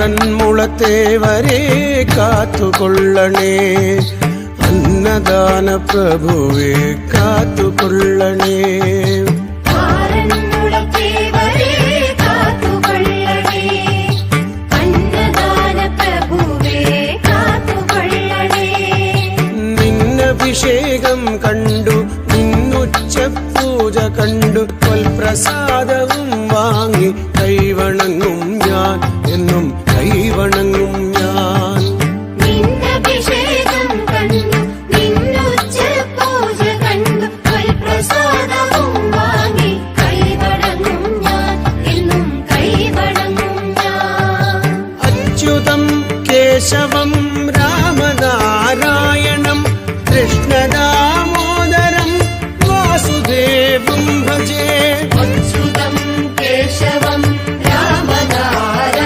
ആറന്മുളത്തേവരെ കാത്തുകൊള്ളണേ. അന്നദാന പ്രഭുവെ കാത്തുകൊള്ളണേ. നിന്നഭിഷേകം കണ്ടു നിന്നുച്ച പൂജ കണ്ടു കൊൽപ്രസാദവും വാങ്ങി കൈവണങ്ങും ഞാൻ എന്നും केशवं रामदारायणं कृष्णदा